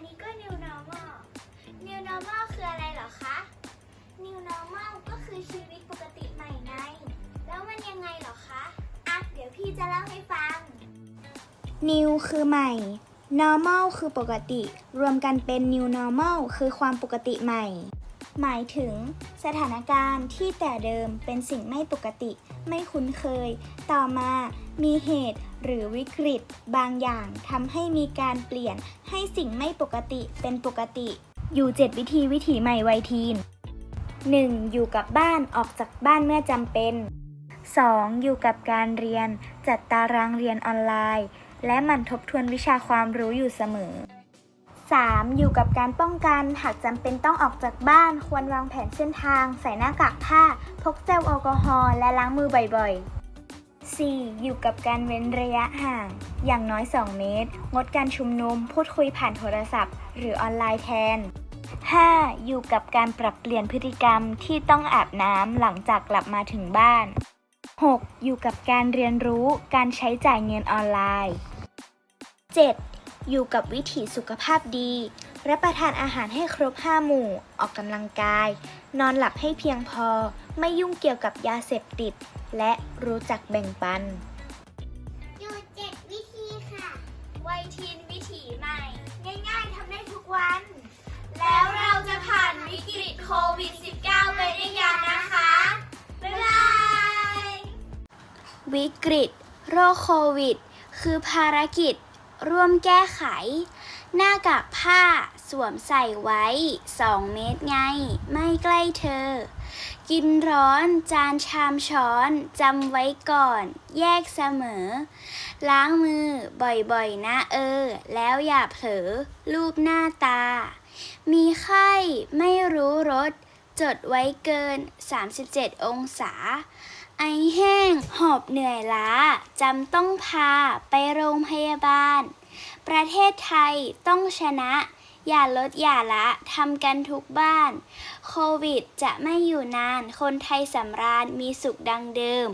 นนี้ก็ new normal new normal คืออะไรเหรอคะ new normal ก็คือชีวิตปกติใหม่ไง แล้วมันยังไงเหรอคะ อะ เดี๋ยวพี่จะเล่าให้ฟัง new คือใหม่ normal คือปกติ รวมกันเป็น new normal คือความปกติใหม่ หมายถึงสถานการณ์ที่แต่เดิมเป็นสิ่งไม่ปกติ ไม่คุ้นเคย ต่อมามีเหตุหรือวิกฤต บางอย่างทำให้มีการเปลี่ยนให้สิ่งไม่ปกติเป็นปกติ อยู่ 7 วิธีวิถีใหม่วัยทีน 1. อยู่กับบ้านออกจากบ้านเมื่อจำเป็น 2. อยู่กับการเรียน จัดตารางเรียนออนไลน์ และหมั่นทบทวนวิชาความรู้อยู่เสมอ 3. อยู่กับการป้องกัน หากจำเป็นต้องออกจากบ้าน ควรวางแผนเส้นทาง ใส่หน้ากากผ้า พกเจลแอลกอฮอล์และล้างมือบ่อยๆ 4. อยู่กับการเว้นระยะห่าง อย่างน้อย 2 เมตร งดการชุมนุม พูดคุยผ่านโทรศัพท์ หรือออนไลน์แทน 5. อยู่กับการปรับเปลี่ยนพฤติกรรมที่ต้องอาบน้ำหลังจากกลับมาถึงบ้าน 6. อยู่กับการเรียนรู้การใช้จ่ายเงินออนไลน์ 7. อยู่กับวิถีสุขภาพดี รับประทานอาหารให้ครบ5หมู่ ออกกำลังกาย นอนหลับให้เพียงพอ ไม่ยุ่งเกี่ยวกับยาเสพติด และรู้จักแบ่งปัน อยู่เจ็ดวิธีค่ะ วัยทีนวิถีใหม่ ง่ายๆทำได้ทุกวัน แล้วเราจะผ่านวิกฤตโควิด -19 ไปได้ยังนะคะ บ๊ายบาย วิกฤต โรคโควิด คือภารกิจ ร่วมแก้ไข หน้ากากผ้าสวมใส่ไว้ 2 เมตรไง ไม่ใกล้เธอ กินร้อนจานชามช้อนจำไว้ก่อน แยกเสมอ ล้างมือบ่อยๆ นะเออ แล้วอย่าเผลอรูปหน้าตา มีไข้ไม่รู้รสจดไว้เกิน 37 องศา ไอแห้ หอบเหนื่อยล้าจำต้องพาไปโรงพยาบาล ประเทศไทยต้องชนะ อย่าลดอย่าละทำกันทุกบ้าน โควิดจะไม่อยู่นาน คนไทยสำราญมีสุขดังเดิม